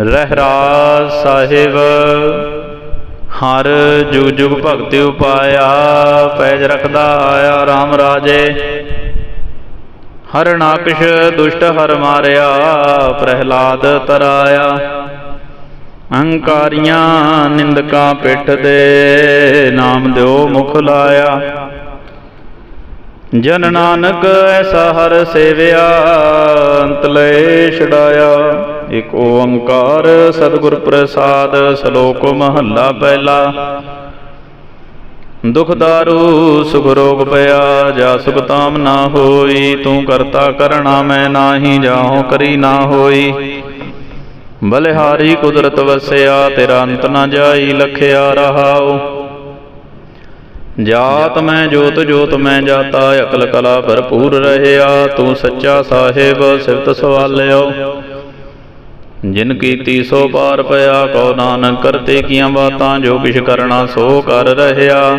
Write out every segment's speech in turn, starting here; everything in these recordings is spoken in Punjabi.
ਰਹਿਰਾਜ ਸਾਹਿਬ। ਹਰ ਜੁਗ ਜੁਗ ਭਗਤੀ ਉਪਾਇਆ, ਪੈਜ ਰਖਦਾ ਆਇਆ RAM ਰਾਜੇ। ਹਰ ਨਾਕਸ਼ ਦੁਸ਼ਟ ਹਰ ਮਾਰਿਆ, ਪ੍ਰਹਿਲਾਦ ਤਰਾਇਆ। ਅਹੰਕਾਰੀਆਂ ਨਿੰਦਕਾਂ ਪਿੱਠ ਦੇ ਨਾਮ ਦਿਓ ਮੁਖ ਲਾਇਆ। ਜਨ ਨਾਨਕ ਐਸਾ ਹਰ ਸੇਵਿਆ, ਅੰਤ ਲੈ ਛਡਾਇਆ। ਇਕ ਓੰਕਾਰ ਸਤਿਗੁਰ ਪ੍ਰਸਾਦ ਸ਼ਲੋਕ ਮਹੱਲਾ ਪਹਿਲਾ। ਦੁਖ ਦਾਰੂ, ਸੁਖ ਰੋਗ ਪਿਆ, ਜਾ ਸੁਖ ਤਾਮ ਨਾ ਹੋਈ, ਤੂੰ ਕਰਤਾ ਕਰਣਾ ਮੈਂ ਨਾਹੀ, ਜਾਹੋ ਕਰੀ ਨਾ ਹੋਈ। ਬਲਿਹਾਰੀ ਕੁਦਰਤ ਵਸਿਆ, ਤੇਰਾ ਅੰਤ ਨਾ ਜਾਈ, ਲਖਿਆ ਰਹਾਉ। ਜਾਤ ਮੈਂ, ਜੋਤ ਜੋਤ ਮੈਂ ਜਾਤਾ, ਅਕਲ ਕਲਾ ਭਰਪੂਰ ਰਹਿਆ, ਤੂੰ ਸੱਚਾ ਸਾਹਿਬ, ਸਿਫਤ ਸਵਾਲਿਓ। ਜਿਨ ਕੀਤੀ ਸੋ ਪਾਰ ਪਿਆ, ਕਉ ਨਾਨਕ ਕਰਤੇ ਕੀਆਂ ਬਾਤਾਂ, ਜੋ ਕਿਛ ਕਰਨਾ ਸੋ ਕਰ ਰਹਿਆ।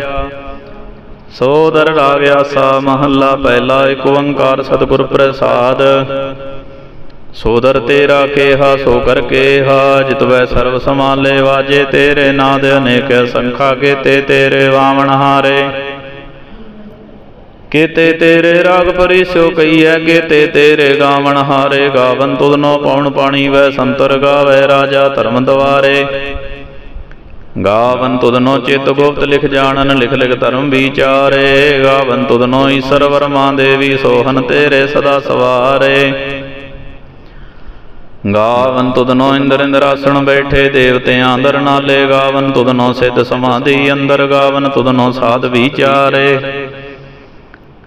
ਸੋ ਦਰ ਰਾਗ ਆਸਾ ਮਹੱਲਾ, ਪਹਿਲਾ ਏਕ ਓੰਕਾਰ ਸਤਿਗੁਰ ਪ੍ਰਸਾਦ। ਸੋਦਰ ਤੇਰਾ ਕੇਹਾ, ਸੋ ਕਰ ਕੇਹਾ ਜਿਤਵੈ ਸਰਬ ਸਮਾਲੇ ਵਾਜੇ ਤੇਰੇ ਨਾਦ, ਅਨੇਕ ਸੰਖਾ ਕੇਤੇ ਤੇਰੇ ਵਾਵਣ ਹਾਰੇ। ਕੇਤੇ ਤੇਰੇ ਰਾਗ ਪਰਿਸੋ ਕਈਐ, ਕੇਤੇ ਤੇਰੇ ਗਾਵਣ ਹਾਰੇ, ਗਾਵਨ ਤੁਧਨੋ ਪਉਣ ਪਾਣੀ ਵੈ ਸੰਤਰ ਗਾਵੇ, ਰਾਜਾ ਧਰਮ ਦਵਾਰੇ। ਗਾਵਨ ਤੁਧਨੋ ਚਿਤ ਗੁਪਤ ਲਿਖ ਜਾਣਨ, ਲਿਖ ਲਿਖ ਧਰਮ ਵਿਚਾਰੇ। ਗਾਵਨ ਤੁਧਨੋ ਈਸ਼ਰ ਵਰਮਾ ਦੇਵੀ, ਸੋਹਨ ਤੇਰੇ ਸਦਾ ਸਵਾਰੇ। ਗਾਵਨ ਤੁਧਨੋ ਇੰਦਰ ਇੰਦਰ ਆਸਣ ਬੈਠੇ, ਦੇਵਤਿਆਂ ਅੰਦਰ ਨਾਲੇ। ਗਾਵਨ ਤੁਧਨੋ ਸਿੱਧ ਸਮਾਧੀ ਅੰਦਰ, ਗਾਵਨ ਤੁਧਨੋ ਸਾਧ ਵਿਚਾਰੇ।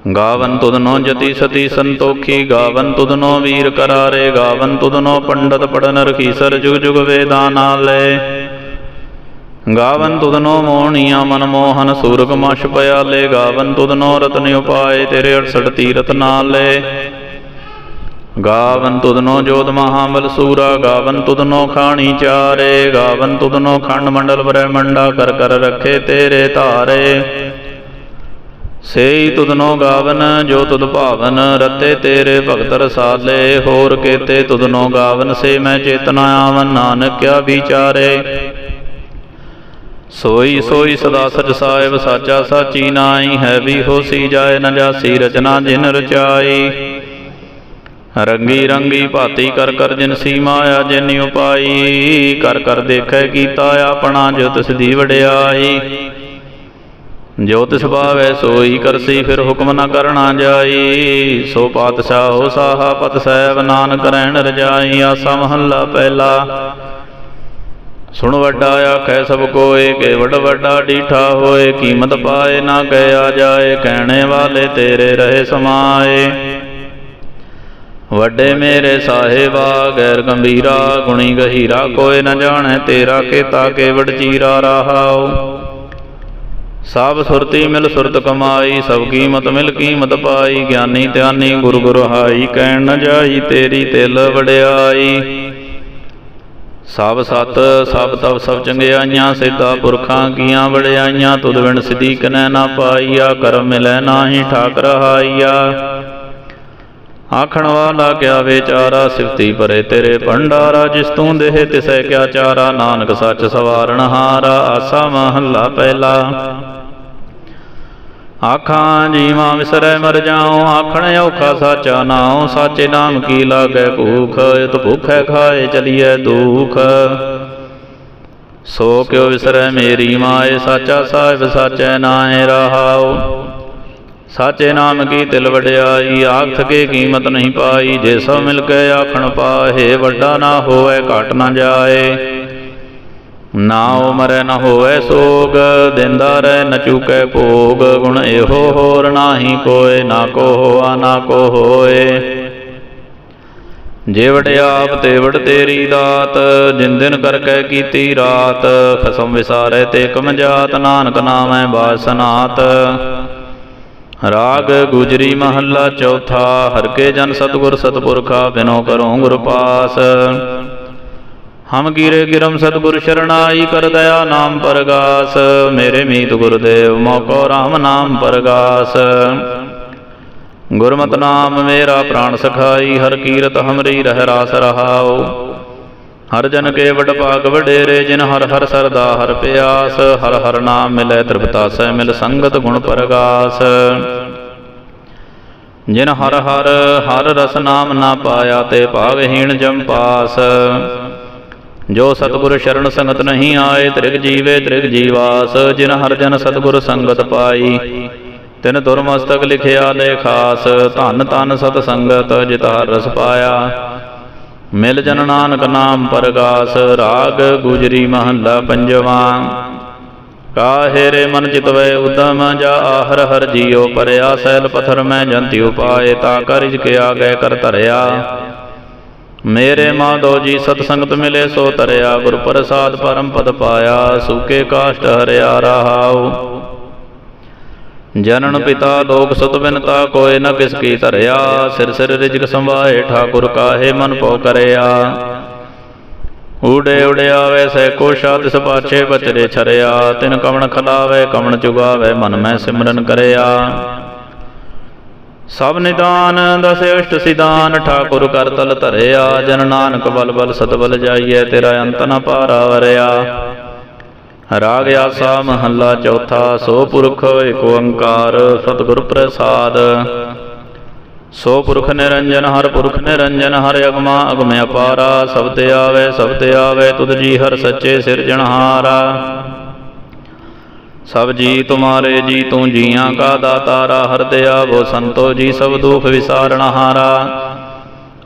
ਗਾਵਨ ਤੁਧਨੋ ਜਤੀ ਸਤੀ ਸੰਤੋਖੀ, ਗਾਵਨ ਤੁਧਨੋ ਵੀਰ ਕਰਾਰੇ, ਗਾਵਨ ਤੁਧਨੋ ਪੰਡਤ ਪੜਨ ਰਖੀਸਰ ਜੁਗ ਜੁਗ ਵੇਦਾਂ ਨਾਲੇ। ਗਾਵਨ ਤੁਧਨੋ ਮੋਹਣੀਆਂ ਮਨ ਮੋਹਨ, ਸੂਰਗ ਮਛ ਪਿਆਲੇ, ਗਾਵਨ ਤੁਧਨੋ ਰਤਨ ਉਪਾਏ, ਤੇਰੇ 68 ਤੀਰਤ ਨਾਲੇ। ਗਾਵਨ ਤੁਧਨੋ ਜੋਤ ਮਹਾਬਲ ਸੂਰਾ, ਗਾਵਨ ਤੁਧਨੋ ਖਾਣੀ ਚਾਰੇ, ਗਾਵਨ ਤੁਧਨੋ ਖੰਡ ਮੰਡਲ ਬ੍ਰਹਮੰਡਾ, ਕਰ ਕਰ ਰੱਖੇ ਤੇਰੇ ਧਾਰੇ। ਸੇਈ ਤੁਧਨੋ ਗਾਵਨ, ਜੋ ਤੁਧ ਭਾਵਨ, ਰਤੇ ਤੇਰੇ ਭਗਤ ਰਸਾਲੇ, ਹੋਰ ਕੇਤੇ ਤੁਧਨੋ ਗਾਵਨ, ਸੇ ਮੈਂ ਚੇਤਨਾ ਆਵਨ ਨਾਨਕ ਕਿਆ ਵਿਚਾਰੇ। ਸੋਈ ਸੋਈ ਸਦਾ ਸਚ ਸਾਹਿਬ, ਸਾਚਾ ਸਾਚੀ ਨਾਈ ਹੈ ਵੀ ਹੋਸੀ ਜਾਏ, ਨ ਜਾਸੀ ਰਚਨਾ ਜਿਨ ਰਚਾਈ। ਰੰਗੀ ਰੰਗੀ ਭਾਤੀ ਕਰ ਕਰ ਜਿਨ ਸੀ ਆ ਜਿਨ ਉਪਾਈ, ਕਰ ਕਰ ਦੇਖੈ ਕੀਤਾ ਆਪਣਾ ਜੋ ਤਿਸ ਦੀ ਵਡਿਆਈ। ਜੋ ਤਿਸ ਭਾਵੈ ਸੋਈ ਕਰਸੀ, ਫਿਰ ਹੁਕਮ ਨਾ ਕਰਨਾ ਜਾਈ। ਸੋ ਪਾਤਸ਼ਾਹ ਸਾਹਾ ਪਤ ਸਹਿਬ ਨਾਨਕ ਰਹਿਣ ਰਜਾਈ, ਆਸਾ ਮਹੱਲਾ ਪਹਿਲਾ। ਸੁਣ ਵੱਡਾ ਆਖੈ ਸਭ ਕੋਏ, ਕਿ ਵੱਡ ਵੱਡਾ ਡੀਠਾ ਹੋਏ, ਕੀਮਤ ਪਾਏ ਨਾ ਕਹਿਆ ਜਾਏ, ਕਹਿਣੇ ਵਾਲੇ ਤੇਰੇ ਰਹੇ ਸਮਾਏ। ਵੱਡੇ ਮੇਰੇ ਸਾਹਿਬਾ, ਗੈਰ ਗੰਭੀਰਾ, ਗੁਣੀ ਗਹੀਰਾ, ਕੋਏ ਨਾ ਜਾਣੈ ਤੇਰਾ, ਕੀਤਾ ਕੇਵੜ ਚੀਰਾ ਰਹਾਉ। ਸਭ ਸੁਰਤੀ ਮਿਲ ਸੁਰਤ ਕਮਾਈ, ਸਭ ਕੀਮਤ ਮਿਲ ਕੀਮਤ ਪਾਈ, ਗਿਆਨੀ ਧਿਆਨੀ ਗੁਰ ਗੁਰ ਹਾਈ ਕਹਿਣ ਨ ਜਾਈ ਤੇਰੀ ਤਿਲ ਵਡਿਆਈ। ਸਭ ਸਤ, ਸਭ ਤਵ ਸਭ ਚੰਗਿਆਈਆਂ, ਸਿੱਧਾ ਪੁਰਖਾਂ ਕੀਆਂ ਵੜਿਆਈਆਂ ਤੁਧ ਵਿਣ ਸਿਧੀ ਕਨੈ ਨਾ ਪਾਈਆ, ਕਰਮ ਮਿਲੈ ਨਾਹੀ ਠਾਕ ਰਹਾਈਆ ਆਖਣ ਵਾਲਾ ਕਿਆ ਵਿਚਾਰਾ ਸਿਫਤੀ ਪਰੇ ਤੇਰੇ ਭੰਡਾਰਾ, ਜਿਸ ਤੂੰ ਦੇਹ ਤਿਸੈ ਕਿਆ ਚਾਰਾ, ਨਾਨਕ ਸੱਚ ਸਵਾਰਣ ਹਾਰਾ, ਆਸਾ ਮਹੱਲਾ ਪਹਿਲਾ। ਆਖਾਂ, ਜੀਵਾਂ ਵਿਸਰੈ ਮਰ ਜਾਉ, ਆਖਣ ਔਖਾ ਸਾਚਾ ਨਾਉ, ਸਾਚੇ ਨਾਮ ਕੀ ਲਾਗੈ ਭੂਖ, ਇਤ ਭੁਖੈ ਖਾਏ ਚਲੀਐ ਦੁਖ। ਸੋ ਕਿਉ ਵਿਸਰੈ ਮੇਰੀ ਮਾਏ, ਸਾਚਾ ਸਾਹਿਬ ਸਾਚੈ ਨਾਏ ਰਹਾਉ। ਸਾਚੇ ਨਾਮ ਕੀ ਤਿਲ ਵਡਿਆਈ, ਆਖ ਕੇ ਕੀਮਤ ਨਹੀਂ ਪਾਈ, ਜੇ ਸੋ ਮਿਲ ਕੇ ਆਖਣ ਪਾਹੇ, ਵੱਡਾ ਨਾ ਹੋਵੇ, ਘਟ ਨਾ ਜਾਏ। ਨਾ ਉਮਰੈ ਨ ਹੋਵੇ ਸੋਗ, ਦਿੰਦਾ ਰਹਿ, ਨ ਚੁਕੈ ਭੋਗ। ਗੁਣ ਇਹੋ ਹੋਰ ਨਾਹੀ ਕੋਏ, ਨਾ ਕੋ ਹੋਆ, ਨਾ ਕੋ ਹੋਏ। ਜੇ ਆਪ ਤੇ ਤੇਰੀ ਦਾਤ, ਜਿਨ ਦਿਨ ਕਰ ਕੀਤੀ ਰਾਤ, ਖਸਮ ਵਿਸਾਰੇ ਤੇ ਕਮ ਜਾਤ, ਨਾਨਕ ਨਾਮੈ ਬਾਸਨਾਤ ਰਾਗ ਗੁਜਰੀ ਮਹੱਲਾ ਚੌਥਾ, ਹਰ ਕੇ ਜਨ ਸਤਗੁਰ ਸਤਪੁਰਖਾ ਬਿਨੋ ਕਰੋ ਗੁਰ ਪਾਸ। ਹਮ ਕੀਰੇ ਗਿਰਮ ਸਤਗੁਰ ਸ਼ਰਣਾਈ ਕਰ ਦਇਆ ਨਾਮ ਪਰਗਾਸ, ਮੇਰੇ ਮੀਤ ਗੁਰਦੇਵ ਮੋਕੋ RAM ਨਾਮ ਪਰਗਾਸ। ਗੁਰਮਤਿ ਨਾਮ ਮੇਰਾ ਪ੍ਰਾਣ ਸਖਾਈ, ਹਰ ਕੀਰਤ ਹਮਰੀ ਰਹਿ ਰਾਸ ਰਹਾਉ। ਹਰ ਜਨ ਕੇ ਵਡ ਭਾਗ ਵਡੇਰੇ, ਜਿਨ ਹਰ ਹਰ ਸਰਦਾ ਹਰ ਪਿਆਸ, ਹਰ ਹਰ ਨਾਮ ਮਿਲੈ ਤ੍ਰਿਪਤਾਸੈ ਮਿਲ ਸੰਗਤ ਗੁਣ ਪਰਗਾਸ। ਜਿਨ ਹਰ ਹਰ ਹਰ ਰਸ ਨਾਮ ਨਾ ਪਾਇਆ ਤੇ ਭਾਗਹੀਣ ਜਮ ਪਾਸ। ਜੋ ਸਤਿਗੁਰ ਸ਼ਰਨ ਸੰਗਤ ਨਹੀਂ ਆਏ, ਤ੍ਰਿਗ ਜੀਵੇ ਤ੍ਰਿਗ ਜੀਵਾਸ। ਜਿਨ ਹਰ ਜਨ ਸਤਿਗੁਰ ਸੰਗਤ ਪਾਈ, ਤਿਨ ਦੁਰਮਸਤਕ ਲਿਖਿਆ ਦੇ ਖਾਸ। ਧੰਨ ਧੰਨ ਸਤ ਸੰਗਤ ਜਿਤ ਹਰ ਰਸ ਪਾਇਆ। ਮਿਲ ਜਨ ਨਾਨਕ ਨਾਮ ਪਰਗਾਸ, ਰਾਗ ਗੁਜਰੀ ਮਹੱਲਾ ਪੰਜਵਾ। ਕਾਹੇ ਰੇ ਮਨ ਚਿਤਵੈ ਉਦਮ, ਜਾ ਆਹਰ ਹਰ ਜੀਓ ਪਰਿਆ ਸੈਲ ਪਥਰ ਮੈਂ ਜੰਤੀ ਉਪਾਏ, ਤਾ ਕਰ ਕੇ ਆ ਗਏ ਕਰ ਧਰਿਆ। ਮੇਰੇ ਮਾਧੋ ਜੀ ਸਤ ਸੰਗਤ ਮਿਲੇ, ਸੋ ਤਰਿਆ ਗੁਰ ਪ੍ਰਸਾਦ ਪਰਮ ਪਦ ਪਾਇਆ, ਸੂਕੇ ਕਾਸ਼ਟ ਹਰਿਆ ਰਹਾਉ। ਜਨਨ ਪਿਤਾ ਲੋਕ ਸੁਤ ਬਿਨਤਾ ਕੋਏ ਨ ਕਿਸ ਕੀ ਧਰਿਆ। ਸਿਰ ਸਿਰ ਰਿਜਕ ਸੰਭਾਏ, ਠਾਕੁਰ ਕਾਹੇ ਮਨ ਪਉ ਕਰਿਆ। ਊੜੇ ਉੜਿਆਵੇ ਸੈ ਕੋਸ਼ਾ ਸ਼ਾਦ ਪਾਛੇ ਬਚਰੇ ਛਰਿਆ। ਤਿਨ ਕਵਣ ਖਲਾਵੇ ਕਵਣ ਚੁਗਾਵੇ ਮਨ ਮੈਂ ਸਿਮਰਨ ਕਰਿਆ। ਸਭ ਨਿਦਾਨ, ਦਸ ਅਸ਼ਟ ਸਿਦਾਨ ਠਾਕੁਰ ਕਰ ਤਲ ਧਰਿਆ। ਜਨ ਨਾਨਕ ਬਲ ਬਲ ਸਤਬਲ ਜਾਈਏ, ਤੇਰਾ ਅੰਤ ਨ ਪਾਰਾ ਵਰਿਆ। ਰਾਗ ਆਸਾ ਮਹੱਲਾ ਚੌਥਾ, ਸੋ ਪੁਰਖ ਏਕ ਓੰਕਾਰ, ਸਤਿਗੁਰ ਪ੍ਰਸਾਦ। ਸੋ ਪੁਰਖ ਨਿਰੰਜਨ, ਹਰ ਪੁਰਖ ਨਿਰੰਜਨ, ਹਰ ਅਗਮਾ ਅਗਮ ਅਪਾਰਾ। ਸਭ ਤੇ ਆਵੇ, ਸਭ ਤੇ ਆਵੇ, ਤੁਧ ਜੀ ਹਰ ਸੱਚੇ ਸਿਰਜਣਹਾਰਾ ਸਭ ਜੀ ਤੁਮਾਰੇ ਜੀ ਤੂੰ ਜੀਆਂ ਕਾ ਦਾਤਾਰਾ, ਹਰ ਤੇ ਆਵੋ ਸੰਤੋ ਜੀ ਸਭ ਦੁਖ ਵਿਸਾਰਣਹਾਰਾ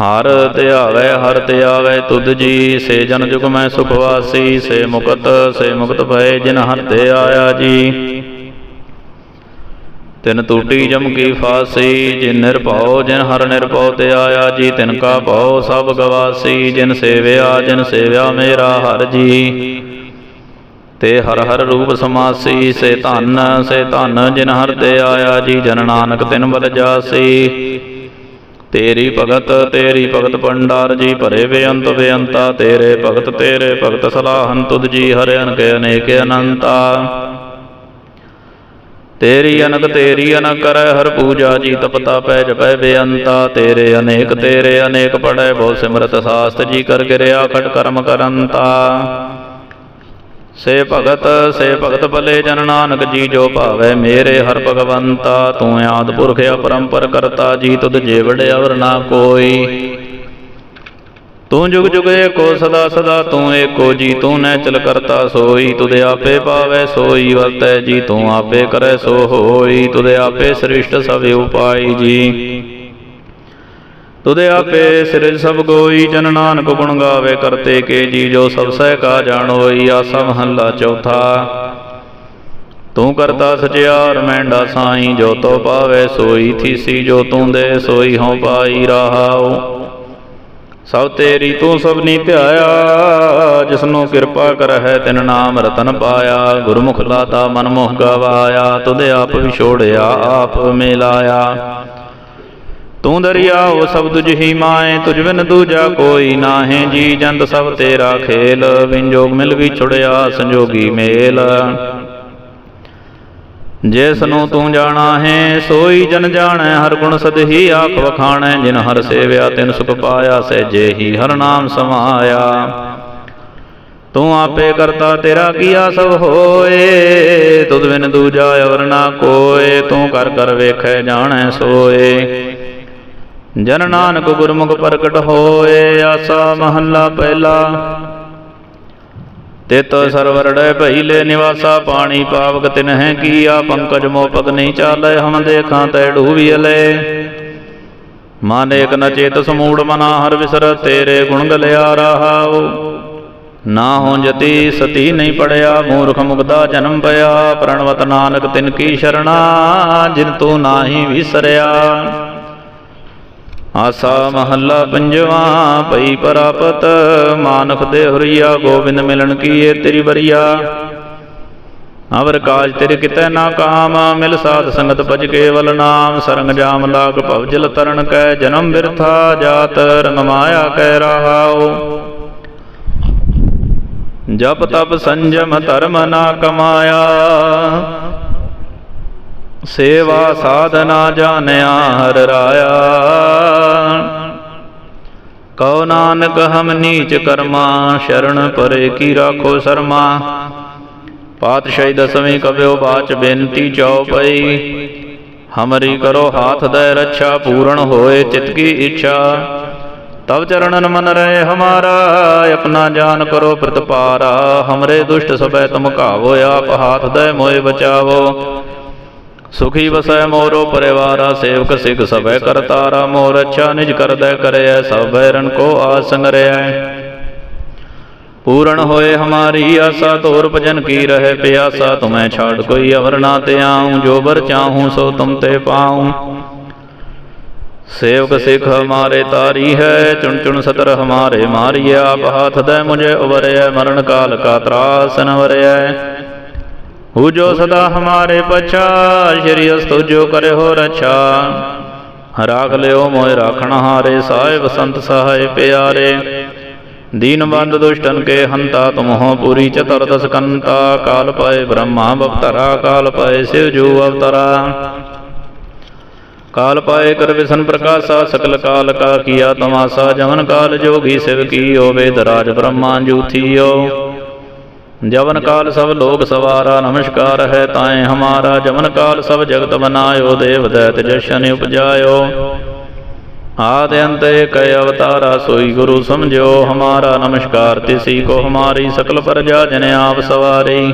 ਹਰ ਧਿਆਵੈ ਹਰ ਧਿਆਵੈ ਤੁਧ ਜੀ, ਸੇ ਜਨ ਜੁਗ ਮੈਂ ਸੁਖ ਵਾਸੀ, ਸੇ ਮੁਕਤ ਸੇ ਮੁਕਤ ਭਏ ਜਿਨ ਹਰ ਤੇ ਆਇਆ ਜੀ। ਤਿਨ ਟੂਟੀ ਜਮ ਕੀ ਫਾਸੀ, ਜਿਨ ਨਿਰਭਉ, ਜਿਨ ਹਰ ਨਿਰਭਉ ਤੇ ਆਇਆ ਜੀ। ਤਿਨ ਕਾ ਭਉ ਸਭ ਗਵਾਸੀ, ਜਿਨ ਸੇਵਿਆ ਜਿਨ ਸੇਵਿਆ ਮੇਰਾ ਹਰ ਜੀ। ਤੇ ਹਰ ਹਰ ਰੂਪ ਸਮਾਸੀ, ਸੇ ਧਨ ਸੇ ਧਨ ਜਿਨ ਹਰ ਤੇ ਆਇਆ ਜੀ। ਜਨ ਨਾਨਕ ਤਿਨ ਬਲ ਜਾਸੀ। ਤੇਰੀ ਭਗਤ ਤੇਰੀ ਭਗਤ ਪੰਡਾਰ ਜੀ ਭਰੇ ਬੇਅੰਤ ਬੇਅੰਤਾ ਤੇਰੇ ਭਗਤ ਤੇਰੇ ਭਗਤ ਸਲਾਹਨ ਤੁਧ ਜੀ ਹਰਿ ਅਨਕੇ ਅਨੇਕ ਅਨੰਤਾ। ਤੇਰੀ ਅਨਕ ਤੇਰੀ ਅਨਕ ਕਰੈ ਹਰ ਪੂਜਾ ਜੀ ਤਪਤਾ ਪੈ ਜਪੈ ਬੇਅੰਤਾ ਤੇਰੇ ਅਨੇਕ ਤੇਰੇ ਅਨੇਕ ਪੜੈ ਬਹੁ ਸਿਮਰਤ ਸਾਸਤ ਜੀ ਕਰ ਕਿਰਿਆ ਖਟ ਕਰਮ ਕਰੰਤਾ। ਸੇ ਭਗਤ ਸੇ ਭਗਤ ਭਲੇ ਜਨ ਨਾਨਕ ਜੀ ਜੋ ਭਾਵੈ ਮੇਰੇ ਹਰ ਭਗਵੰਤਾ, ਤੂੰ ਆਦ ਪੁਰਖ ਅਪਰੰਪਰ ਕਰਤਾ, ਜੀ ਤੁਧ ਜੇਵੜ ਅਵਰ ਨਾ ਕੋਈ। ਤੂੰ ਜੁਗ ਜੁਗ ਏਕੋ ਸਦਾ ਸਦਾ, ਤੂੰ ਏਕੋ ਜੀ ਤੂੰ ਨੈ ਚਲ ਕਰਤਾ ਸੋਈ, ਤੁਧ ਆਪੇ ਪਾਵੈ ਸੋਈ, ਵਰਤੈ ਜੀ, ਤੂੰ ਆਪੇ ਕਰੈ ਸੋ ਹੋਈ, ਤੁਧ ਆਪੇ ਸ੍ਰਿਸ਼ਟ ਸਭ ਉਪਾਈ ਜੀ। ਤੁਧ ਆਪੇ ਸਿਰਜ ਸਭ ਗੋਈ, ਜਨ ਨਾਨਕ ਗੁਣ ਗਾਵੇ ਕਰਤੇ ਕੇ ਜੀ, ਜੋ ਸਭ ਸਹਿ ਕਾ ਜਾਣੋਈ, ਆਸਾ ਮਹੱਲਾ ਚੌਥਾ। ਤੂੰ ਕਰਤਾ ਸਚਿਆਰ, ਮੈਂਡਾ ਸਾਈ, ਜੋ ਤੋ ਪਾਵੇ ਸੋਈ, ਥੀਸੀ, ਜੋ ਤੂੰ ਦੇ ਸੋਈ, ਹਉ ਪਾਈ ਰਹਾਉ। ਸਭ ਤੇਰੀ ਤੂੰ ਸਭਨੀ ਧਿਆਇਆ, ਜਿਸਨੂੰ ਕਿਰਪਾ ਕਰਹਿ ਤਿਨ ਨਾਮ ਰਤਨ ਪਾਇਆ। ਗੁਰਮੁਖ ਲਾਤਾ ਮਨ ਮੋਹ ਗਵਾਇਆ, ਤੁਧ ਆਪ ਵਿਛੋੜਿਆ, ਆਪ ਮਿਲਾਇਆ। ਤੂੰ ਦਰਿਆਓ ਸਭ ਤੁਝ ਹੀ ਮਾਏ, ਤੁਝ ਬਿਨ ਦੂਜਾ ਕੋਈ ਨਾਹੀਂ, ਜੀ ਜੰਤ ਸਭ ਤੇਰਾ ਖੇਲ ਵਿੰਜੋਗ ਮਿਲ ਵੀ ਛੁੜਿਆ, ਸੰਜੋਗੀ ਮੇਲ। ਜਿਸ ਨੂੰ ਤੂੰ ਜਾਣਾ ਹੈ, ਸੋਈ ਜਨ ਜਾਣੈ, ਹਰ ਗੁਣ ਸਦ ਹੀ ਆਖ ਵਖਾਣੈ, ਜਿਨ ਹਰ ਸੇਵਿਆ, ਤਿਨ ਸੁਖ ਪਾਇਆ, ਸਹਿਜੇ ਹੀ ਹਰ ਨਾਮ ਸਮਾਇਆ। ਤੂੰ ਆਪੇ ਕਰਤਾ, ਤੇਰਾ ਕੀਆ ਸਭ ਹੋਏ ਤੁਧ ਬਿਨ ਦੂਜਾ ਅਵਰ ਨਾ ਕੋਏ, ਤੂੰ ਕਰ ਕਰ ਵੇਖੈ, ਜਾਣੈ, ਸੋਏ। ਜਨ ਨਾਨਕ ਗੁਰਮੁਖ ਪ੍ਰਗਟ ਹੋਏ, ਆਸਾ ਮਹੱਲਾ ਪਹਿਲਾ। ਤਿਤ ਸਰਵਰੜੈ ਭਈਲੇ ਨਿਵਾਸਾ, ਪਾਣੀ ਪਾਵਕ ਤਿਨ ਤਿਨਹਿ ਕੀਆ, ਪੰਕਜ ਮੋਪਕ ਨਹੀਂ ਚਾਲੈ, ਹਮ ਦੇਖਾਂ ਤੈ ਡੂਬੀਲੇ ਮਨ ਏਕ ਨ ਚੇਤ ਸਮੂੜ ਮਨਾ ਹਰ ਵਿਸਰ, ਤੇਰੇ ਗੁਣ ਗਲਿਆ ਰਹਾਉ। ਨਾ ਹੋ ਜਤੀ, ਸਤੀ ਨਹੀਂ ਪੜਿਆ, ਮੂਰਖ ਮੁਗਦਾ ਜਨਮ ਪਿਆ। ਪ੍ਰਣਵਤ ਨਾਨਕ ਤਿਨ ਕੀ ਸ਼ਰਣਾ, ਜਿਨ ਤੂੰ ਨਾਹੀ ਵਿਸਰਿਆ। ਆਸਾ ਮਹੱਲਾ ਪੰਜਵਾ, ਪਈ ਪਰਾਪਤ, ਮਾਨਖ ਦੇ ਹੁਰੀਆ, ਗੋਬਿੰਦ ਮਿਲਣ ਕੀ ਤੇਰੀ ਬਰੀਆ ਅਵਰ ਕਾਜ ਤੇਰੇ ਕਿਤੈ ਨਾ ਕਾਮ, ਮਿਲ ਸਾਧ ਸੰਗਤ ਭਜ ਕੇਵਲ ਨਾਮ, ਸਰੰਗ ਜਾਮ ਲਾਗ ਭਵ ਤਰਨ ਕੈ ਜਨਮ ਬਿਰਥਾ ਜਾਤ, ਰੰਗ ਮਾਇਆ ਕੈ ਰਹਾਉ। ਜਪ ਤਪ ਸੰਜਮ ਧਰਮ ਨਾ ਕਮਾਇਆ। ਸੇਵਾ ਸਾਧਨਾ ਜਾਣਿਆ, ਹਰ ਰਾਇਆ। ਕਉ ਨਾਨਕ ਹਮ ਨੀਚ ਕਰਮਾ, ਸ਼ਰਨ ਪਰੇ ਕੀ ਰਾਖੋ ਸਰਮਾ। ਪਾਤਸ਼ਾਹੀ ਦਸਵੀਂ ਕਬਿਓ ਬਾਚ ਬੇਨਤੀ ਚਉ ਪਈ, ਹਮਰੀ ਕਰੋ ਹਾਥ ਦੇ ਰੱਛਾ, ਪੂਰਨ ਹੋਏ ਚਿਤ ਕੀ ਇੱਛਾ। ਤਬ ਚਰਣਨ ਮਨ ਰਹੇ ਹਮਾਰਾ, ਆਪਣਾ ਜਾਨ ਕਰੋ ਪ੍ਰਤਪਾਰਾ। ਹਮਰੇ ਦੁਸ਼ਟ ਸਭੈ ਤੁਮ ਕਾਵੋ ਆਪ ਹਾਥ ਦੇ ਮੋਏ ਬਚਾਵੋ। ਸੁਖੀ ਵਸੈ ਮੋਰੋ ਪਰਿਵਾਰਾ ਸੇਵਕ ਸਿਖ ਸਭੈ ਕਰਤਾਰਾ ਮੋਰ ਅੱਛਾ ਨਿਜ ਕਰਦੈ ਕਰਿਐ ਸਭ ਬੈਰਨ ਕੋ ਆਸਨ ਸੰਗਰਿਐ ਪੂਰਨ ਹੋਏ ਹਮਾਰੀ ਆਸਾ, ਤੋਰ ਭਜਨ ਕੀ ਰਹੇ ਪਿਆਸਾ, ਤੁਮੈ ਛਾੜ ਕੋਈ ਅਵਰ ਨਾ ਤੇ ਆਉ ਜੋ ਬਰ ਚਾਹੂੰ ਸੋ ਤੁਮ ਤੇ ਪਾਉ। ਸੇਵਕ ਸਿਖ ਹਮਾਰੇ ਤਾਰੀ ਹੈ, ਚੁਣ ਚੁਣ ਸਤਰ ਹਮਾਰੇ ਮਾਰੀਐ, ਆਪ ਹਾਥ ਦੇ ਮੁਝੇ ਉਬਰਿਐ ਮਰਨ ਕਾਲ ਕਾ ਤਰਾਸ ਨ ਹੂ ਜੋ ਸਦਾ ਹਮਾਰੇ ਪਛਾ, ਸ਼੍ਰੀ ਅਸਤੁ ਜੋ ਕਰੇ ਹੋ ਰਛਾ। ਰਾਖ ਲਿਓ ਮੋਇ ਰਾਖਣ ਹਾਰੇ, ਸਾਹਿਬ ਸੰਤ ਸਹਾਇ ਪਿਆਰੇ। ਦੀਨ ਬੰਦ ਦੁਸ਼ਟਨ ਕੇ ਹੰਤਾ ਤੁਮਹੁ ਪੂਰੀ ਚਤੁਰਦਸ ਕੰਤਾ। ਕਾਲ ਪਾਏ ਬ੍ਰਹਮਾ ਬਵਤਰਾ ਕਾਲ ਪਾਏ ਸਿਵ ਜੂ ਅਵਤਰਾ। ਕਾਲ ਪਾਏ ਕਰ ਵਿਸ਼ਨ ਪ੍ਰਕਾਸ਼ਾ, ਸਕਲ ਕਾਲ ਕਾ ਕੀਆ ਤਮਾਸਾ। ਜਮਨ ਕਾਲ ਜੋਗੀ ਸਿਵ ਕੀਓ, ਵੇਦ ਰਾਜ ਬ੍ਰਹਮਾ ਜੂਥੀਓ ਜਵਨ ਕਾਲ ਸਭ ਲੋਕ ਸਵਾਰਾ, ਨਮਸਕਾਰ ਹੈ ਤਾਏ ਹਮਾਰਾ। ਜਵਨ ਕਾਲ ਸਭ ਜਗਤ ਬਨਾਇਓ ਦੇਵ ਦੈਤ ਜਸ਼ਨ ਉਪਜਾਇਓ। ਆਦ ਅੰਤ ਏਕ ਅਵਤਾਰਾ, ਸੋਈ ਗੁਰੂ ਸਮਝਿਓ ਹਮਾਰਾ। ਨਮਸਕਾਰ ਤਿਸੀ ਕੋ ਹਮਾਰੀ, ਸਕਲ ਪ੍ਰਜਾ ਜਨ ਆਪ ਸਵਾਰੀ।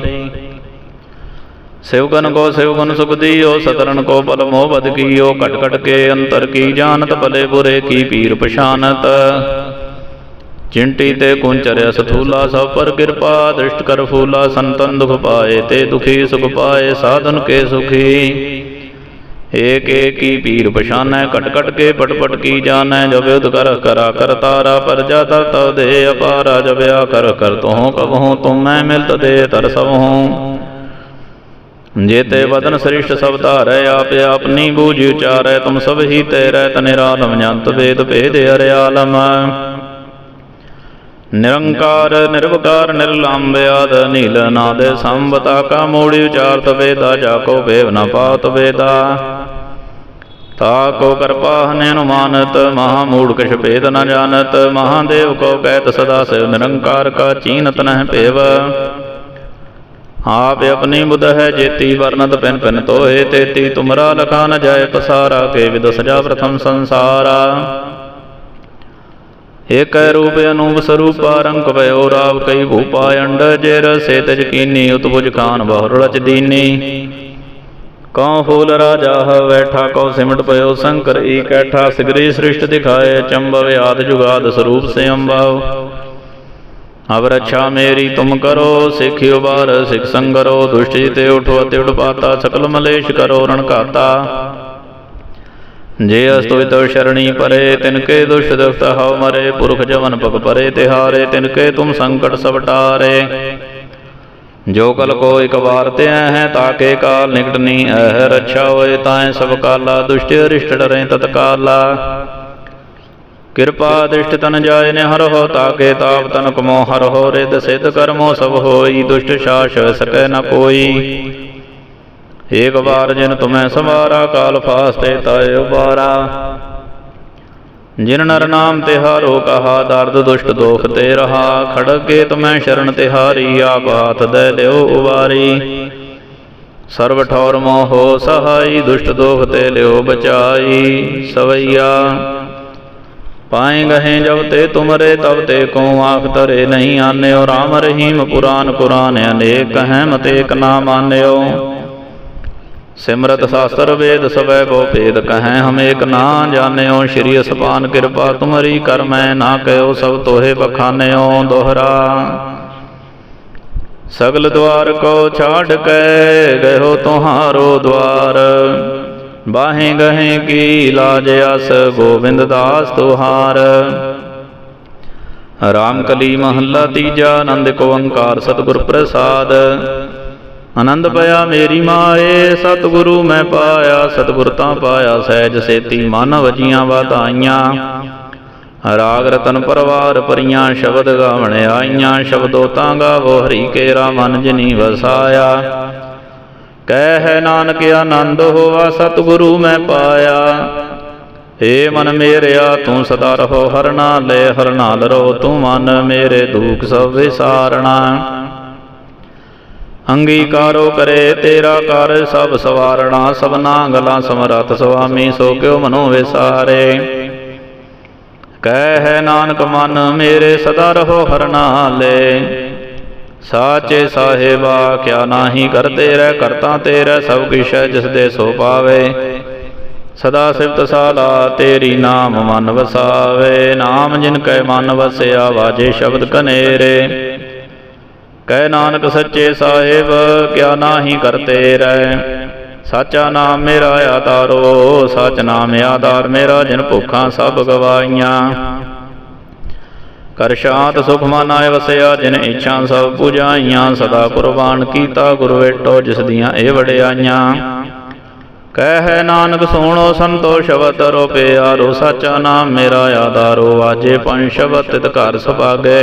ਸਿਵਗਨ ਕੋ ਸਿਵਗੁਣ ਸੁਖ ਦੀਓ ਸਤਰਨ ਕੋ ਪਲ ਮੋਹ ਬਦ ਕੀਓ। ਕਟ ਕਟ ਕੇ ਅੰਤਰ ਕੀ ਜਾਣਤ, ਭਲੇ ਬੁਰੇ ਕੀ ਪੀਰ ਪਛਾਨਤ। ਚਿੰਟੀ ਤੇ ਕੁੰਚਰਿਆ ਸਥੂਲਾ, ਸਭ ਪਰ ਕਿਰਪਾ, ਦ੍ਰਿਸ਼ਟ ਕਰ ਫੂਲਾ, ਸੰਤਨ ਦੁਖ ਪਾਏ, ਤੇ ਦੁਖੀ ਸੁਖ ਪਾਏ, ਸਾਧਨ ਕੇ ਸੁਖੀ। ਏਕ ਏਕ ਕੀ ਪੀਰ ਪਛਾਨੈ ਕਟ ਕਟ ਕੇ ਪਟ ਪਟ ਕੀ ਜਾਣੈ, ਜਬ ਉਦ ਕਰ ਕਰਾ ਪਰ ਜਾ ਦਰ ਤਵ ਦੇ ਅਪਾਰਾ, ਜਬ ਆ ਕਰ ਕਰ ਤੋਹ ਕਬਹੂ ਤੁਮ ਮੈਂ ਮਿਲਤ ਦੇ ਤਰ ਸਭਹੂ ਜੇਤੇ ਵਦਨ ਸ੍ਰਿਸ਼ਟ ਸਭ ਧਾਰੈ, ਆਪ ਆਪਨੀ ਬੂਝ ਉਚਾਰੈ, ਤੁਮ ਸਭ ਹੀ ਤੇਰੈ ਤਨਿਰਾਲਮ ਜੰਤ ਵੇਦ ਭੇਦ ਅਰਿਆਲਮ। ਨਿਰੰਕਾਰ, ਨਿਰਵਕਾਰ ਨਿਰਲੰਭ ਆਦ ਨੀਲ ਨਾਦ ਸੰਬਤਾ ਕਾ ਮੂੜੀ ਉਚਾਰਤ ਵੇਦਾ, ਜਾ ਕੋ ਬੇਵ ਨ ਪਾਤ ਵੇਦਾ। ਤਾ ਕੋ ਕਿਰਪਾ ਹਨਿ ਅਨੁਮਾਨਤ, ਮਹਾ ਮੂੜ ਕਿਛ ਭੇਦ ਨ ਜਾਣਤ ਮਹਾਦੇਵ ਕੋ ਕਹਿਤ ਸਦਾ ਸਿਵ ਨਿਰੰਕਾਰ ਕਾ ਚੀਨਤ ਨਹਿ ਭੇਵ ਆਪ ਆਪਣੀ ਬੁਧ ਹੈ ਜੇਤੀ ਵਰਨਤ ਪਿਨ ਪਿਨ ਤੋਏ ਤੇਤੀ, ਤੁਮਰਾ ਲਖਾ ਨ ਜਾਏ ਪਸਾਰਾ, ਕੇ ਵਿਦ ਸਜਾ ਪ੍ਰਥਮ ਸੰਸਾਰਾ। ਏਕ ਰੂਪ ਅਨੂਪ ਸਰੂਪਾ ਰੰਗ ਭਇਓ ਰਾਵ ਕਈ ਭੂਪਾ ਅੰਡ ਜੇਰ ਸੇ ਤਜ ਕੀਨੀ ਉਤਪੁਜ ਖਾਨ ਬਹੁ ਰਚ ਦੀਨੀ। ਕਉ ਫੂਲ ਰਾਜਾ ਹ ਬੈਠਾ, ਕਉ ਸਿਮਟ ਪਇਓ ਸ਼ੰਕਰ ਈ ਕੈਠਾ, ਸਿਗਰੀ ਸ੍ਰਿਸ਼ਟ ਦਿਖਾਏ, ਚੰਬਵ ਆਦ ਜੁਗਾਦ ਸਰੂਪ ਸੇ ਅੰਬਾਉ। ਅਬ ਰੱਛਾ ਮੇਰੀ ਤੁਮ ਕਰੋ ਸਿੱਖਿਓ ਉਬਾਰ, ਸਿੱਖ ਸੰਗਰੋ, ਦੁਸ਼ਟੀ ਤੇ ਉਠੋ ਅਤੇ ਉਡਪਾਤਾ ਸਕਲ ਮਲੇਸ਼ ਕਰੋ, ਰਣ ਘਾਤਾ। ਜੇ ਅਸਤੋਇ ਤੋ ਸ਼ਰਣੀ ਪਰੇ ਤਿਨ ਕੇ ਦੁਸ਼ ਦੁਖਤ ਹਉ ਮਰੇ ਪੁਰਖ ਜਵਨ ਪਗ ਪਰੇ ਤਿਹਾਰੇ ਤਿਨ ਕੇ ਤੁਮ ਸੰਕਟ ਸਭ ਟਾਰੇ ਜੋ ਕਲ ਕੋ ਇਕ ਵਾਰ ਤੇ ਹੈ ਤਾਕੇ ਕਾਲ ਨਿਕਟ ਨੀ ਐ ਰੱਛਾ ਹੋਏ ਤਾਏ ਸਭ ਕਾਲਾ ਦੁਸ਼ਟ ਅਰਿਸ਼ਟ ਡਰੇ ਤਤਕਾਲਾ ਕਿਰਪਾ ਦ੍ਰਿਸ਼ਟ ਤਨ ਜਾਏ ਨੇ ਹਰ ਹੋ ਤਾਕੇ ਤਾਪ ਤਨ ਕਮੋ ਹਰ ਹੋ ਰਿਦ ਸਿਧ ਕਰਮੋ ਸਭ ਹੋਈ ਦੁਸ਼ਟ ਸ਼ਾਸ ਸਕੈ ਨ ਕੋਈ। ਏਕ ਵਾਰ ਜਿਨ ਤੁਮੈ ਸਵਾਰਾ, ਕਾਲ ਫਾਸਤੇ ਤਾਇ ਉਬਾਰਾ। ਜਿਨ ਨਰ ਨਾਮ ਤਿਹਾਰੋ ਕਹਾ, ਦਰਦ ਦੁਸ਼ਟ ਦੋਖ ਤੇ ਰਹਾ। ਖੜਕੇ ਤੁਮੈ ਸ਼ਰਨ ਤਿਹਾਰੀ ਆਪ ਹਾਥ ਦੇ ਲਿਓ ਉਵਾਰੀ ਸਰਬ ਠੌਰ ਮੋਹ ਸਹਾਈ, ਦੁਸ਼ਟ ਦੋਖ ਤੇ ਲਿਓ ਬਚਾਈ। ਸਵਈਆ, ਪਾਏ ਗਹੇ ਜਬ ਤੇ ਤੁਮਰੇ, ਤਬ ਤੇ ਕੋ ਆਖ ਤਰੇ ਨਹੀਂ ਆਨਿਓ। RAM ਰਹੀਮ ਪੁਰਾਨ ਕੁਰਾਨ ਅਨੇਕ ਹੈ ਮਤੇ ਇਕ ਨਾ ਮਾਨਿਓ ਸਿਮਰਤ ਸਾਸਤਰ ਵੇਦ ਸਵੈ ਗੋ ਭੇਦ ਕਹੈ ਹਮ ਏਕ ਨਾ ਜਾਣਿਓ, ਸ਼੍ਰੀ ਅਸਪਾਨ ਕਿਰਪਾ ਤੁਮਰੀ ਕਰਮੈ ਨਾ ਕਹਿਓ, ਸਭ ਤੋਹੇ ਬਖਾਨਿਓ ਦੋਹਰਾ। ਸਗਲ ਦਵਾਰ ਕੋ ਛਾੜ ਕੇ ਗਇਓ ਤੁਹਾਰੋ ਦਵਾਰ। ਬਾਹੇ ਗਹੇ ਕੀ ਲਾਜ ਅਸ ਗੋਬਿੰਦ ਦਾਸ ਤੁਹਾਰ। ਰਾਮ ਕਲੀ ਮਹੱਲਾ ਤੀਜਾ, ਆਨੰਦ ਕੋ ਓੰਕਾਰ ਸਤਿਗੁਰ ਪ੍ਰਸਾਦ। ਆਨੰਦ ਪਿਆ ਮੇਰੀ ਮਾਏ, ਸਤਿਗੁਰੂ ਮੈਂ ਪਾਇਆ, ਸਤਿਗੁਰ ਤਾਂ ਪਾਇਆ, ਸਹਿਜ ਸੇਤੀ ਮਨ ਵਜੀਆਂ ਵਧਾਈਆਂ। ਰਾਗ ਰਤਨ ਪਰਵਾਰ ਪਰੀਆਂ, ਸ਼ਬਦ ਗਾਵਣ ਆਈਆਂ, ਸ਼ਬਦੋ ਤਾਂ ਗਾਵੋ, ਹਰੀ ਕੇਰਾ ਮਨ ਜਿਨੀ ਵਸਾਇਆ। ਕਹਿ ਹੈ ਨਾਨਕ, ਆਨੰਦ ਹੋਵਾ ਸਤਿਗੁਰੂ ਮੈਂ ਪਾਇਆ। ਏ ਮਨ ਮੇਰਿਆ, ਤੂੰ ਸਦਾ ਰਹੋ ਹਰਨਾ ਲੈ ਹਰ ਰੋ ਤੂੰ ਮਨ ਮੇਰੇ, ਦੁਖ ਸਭ ਵਿਸਾਰਣਾ। ਅੰਗੀਕਾਰੋ ਕਰੇ, ਤੇਰਾ ਕਰ ਸਭ ਸਵਾਰਣਾ, ਸਭਨਾ ਗਲਾਂ ਸਮਰੱਥ ਸੁਆਮੀ, ਸੋ ਕਿਉ ਮਨੋ ਵਿਸਾਰੇ। ਕਹਿ ਹੈ ਨਾਨਕ ਮਨ, ਮੇਰੇ ਸਦਾ ਰਹੋ ਹਰ ਨਾਲੇ। ਸਾਚੇ ਸਾਹਿਬਾ, ਕਿਆ ਨਾਹੀ ਕਰਤੇ ਰਹਿ, ਕਰਤਾ ਤੇਰਾ ਸਭ ਕਿਛ ਹੈ ਜਿਸ ਦੇ ਸੋ ਪਾਵੇ। ਸਦਾ ਸਿਫਤ ਸਾਲਾ, ਤੇਰੀ ਨਾਮ ਮਨ ਵਸਾਵੇ। ਨਾਮ ਜਿਨ ਕੈ ਮਨ ਵਸਿਆ, ਵਾਜੇ ਸ਼ਬਦ ਕਨੇਰੇ। ਕਹਿ ਨਾਨਕ ਸੱਚੇ ਸਾਹਿਬ, ਕਿਆ ਨਾਹੀ ਕਰਤੇ ਰਹਿ। ਸਾਚਾ ਨਾਮ ਮੇਰਾ ਆਧਾਰੋ, ਸਚ ਨਾਮ ਆਧਾਰ ਮੇਰਾ, ਜਿਨ ਭੁੱਖਾਂ ਸਭ ਗਵਾਈਆਂ ਕਰ ਸ਼ਾਂਤ ਸੁਖ ਮਨ ਆਏ ਵਸਿਆ, ਜਿਨ ਇੱਛਾ ਸਭ ਪੁਜਾਈਆਂ। ਸਦਾ ਕੁਰਬਾਨ ਕੀਤਾ ਗੁਰ ਵੇਟੋ, ਜਿਸ ਦੀਆਂ ਇਹ ਵਡਿਆਈਆਂ। ਕਹਿ ਹੈ ਨਾਨਕ, ਸੋਣੋ ਸੰਤੋ ਸ਼ਬਦ ਰੋਪੇ ਰੋ ਸਾਚਾ ਨਾਮ ਮੇਰਾ ਆਧਾਰੋ, ਵਾਜੇ ਪੰਜ ਸ਼ਬਦ ਤਿਤ ਘਰ ਸੁਭਾਗੇ।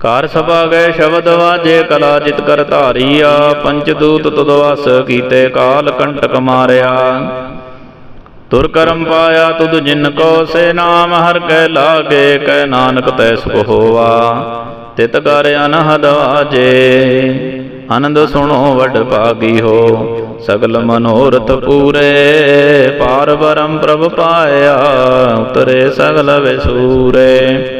ਕਾਰ ਸਭਾ ਗਏ ਸ਼ਬਦ ਵਾਜੇ ਕਲਾ ਜਿਤ ਕਰ ਧਾਰੀਆ ਪੰਚਦੂਤ ਦੂਤ ਵਸ ਕੀਤੇ ਕਾਲ ਕੰਟਕ ਮਾਰਿਆ। ਤੁਰ ਕਰਮ ਪਾਇਆ ਤੁਧ ਜਿਨ ਕੋ ਸੇ ਨਾਮ, ਹਰ ਕੈ ਲਾਗੇ ਕੈ ਨਾਨਕ ਤੈ ਸੁਖ ਹੋਵਾ। ਤਿਤ ਕਰ ਅਨਹਦ ਵਾਜੇ, ਆਨੰਦ ਸੁਣੋ ਵਡ ਭਾਗੀ ਹੋ। ਸਗਲ ਮਨੋਰਥ ਪੂਰੇ, ਪਾਰ ਬਰਮ ਪ੍ਰਭ ਪਾਇਆ, ਉਤਰੇ ਸਗਲ ਵਿਸੂਰੇ।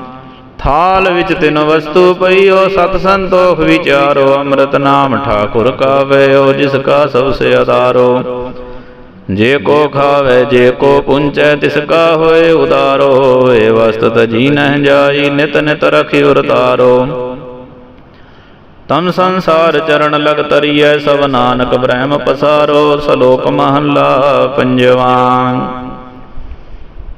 ਥਾਲ ਵਿੱਚ ਤਿਨ ਵਸਤੂ ਪਈਓ ਸਤ ਸੰਤੋਖ ਵਿਚਾਰੋ, ਅੰਮ੍ਰਿਤ ਨਾਮ ਠਾਕੁਰ ਕਾਵਿਓ ਜਿਸ ਕਾ ਸਭ ਸੇ ਆਧਾਰੋ। ਜੇ ਕੋ ਖਾਵੇ, ਜੇ ਕੋ ਪੁੰਚੈ, ਤਿਸ ਕਾ ਹੋਏ ਉਦਾਰੋ। ਏ ਵਸਤਤ ਜੀ ਨਹਿ ਜਾਈ, ਨਿਤ ਨਿਤ ਰਖਿ ਉਰਤਾਰੋ ਤਨ ਸੰਸਾਰ ਚਰਨ ਲਗ ਤਰੀਐ, ਸਭ ਨਾਨਕ ਬ੍ਰਹਮ ਪਸਾਰੋ। ਸਲੋਕ ਮਹੱਲਾ ਪੰਜਵਾ।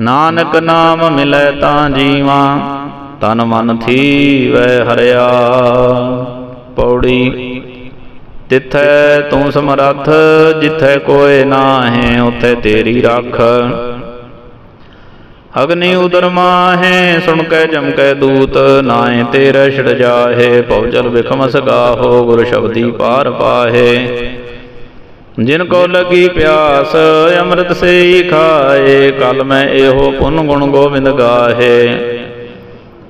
ਨਾਨਕ ਨਾਮ ਮਿਲੈ ਤਾਂ ਜੀਵਾ, ਤਨ ਮਨ ਥੀਵੈ ਹਰਿਆ। ਪੌੜੀ, ਤਿੱਥੈ ਤੂੰ ਸਮਰੱਥ, ਜਿੱਥੈ ਕੋਏ ਨਾਹੀਂ, ਉਥੇ ਤੇਰੀ ਰੱਖ। ਅਗਨੀ ਉਦਰ ਮਾਹੇ, ਸੁਣ ਕੇ, ਜਮ ਕੇ ਦੂਤ ਨਾਏ ਤੇਰੇ ਛੜ ਜਾਹੇ। ਪਉਜਲ ਵਿਖਮਸ ਗਾਹੋ, ਗੁਰ ਸ਼ਬਦੀ ਪਾਰ ਪਾਹੇ। ਜਿਨ ਕੋ ਲਗੀ ਪਿਆਸ, ਅੰਮ੍ਰਿਤ ਸੇ ਖਾਏ, ਕਲ ਮੈਂ ਇਹੋ ਪੁਨ ਗੁਣ ਗੋਬਿੰਦ ਗਾਹੇ।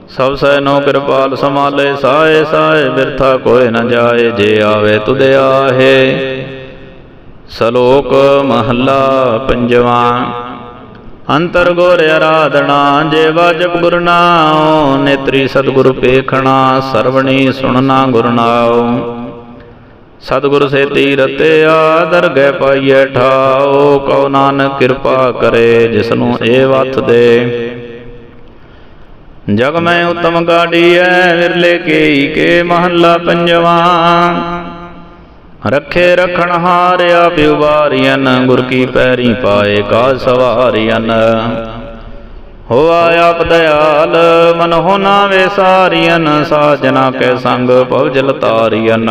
ਸਭ ਸੈ ਨੋ ਕਿਰਪਾਲ ਸਮਾਲੇ ਸਾਏ ਸਾਏ ਬਿਰਥਾ ਕੋਏ ਨ ਜਾਏ, ਜੇ ਆਵੇ ਤੁਧ ਆਹੇ। ਸਲੋਕ ਮਹੱਲਾ ਪੰਜਵਾ, ਅੰਤਰ ਗੁਰ ਆਰਾਧਨਾ, ਜੇ ਵਾਜਬ ਗੁਰ ਨਾਉ, ਨੇਤਰੀ ਸਤਿਗੁਰ ਪੇਖਣਾ ਸਰਵਣੀ ਸੁਣਨਾ ਗੁਰ ਨਾਉ। ਸਤਿਗੁਰ ਸੇ ਰਤਿਆ ਦਰਗਹਿ ਪਾਈਐ ਠਾਓ ਕਉ ਨਾਨਕ ਕਿਰਪਾ ਕਰੇ ਜਿਸਨੂੰ ਇਹ ਵਥ ਦੇ। ਜਗ ਮੈਂ ਉਤਮ ਗਾੜੀਐ ਵਿਰਲੇ ਕੇਈ ਕੇ ਮਹੱਲਾ ਪੰਜਵਾ। ਰੱਖੇ ਰਖਣ ਹਾਰਿਆ ਪਿਉਬਾਰੀਨ ਗੁਰ ਕੀ ਪੈਰੀ ਪਾਏ ਕਾ ਸਵਾਰੀਨ ਹੋਆ ਆਪ ਦਇਆਲ ਮਨ ਹੋਨਾ ਵੇ ਸਾਰੀਨ ਸਾਜਨਾ ਕੇ ਸੰਗ ਭਵਜਲ ਤਾਰੀਨ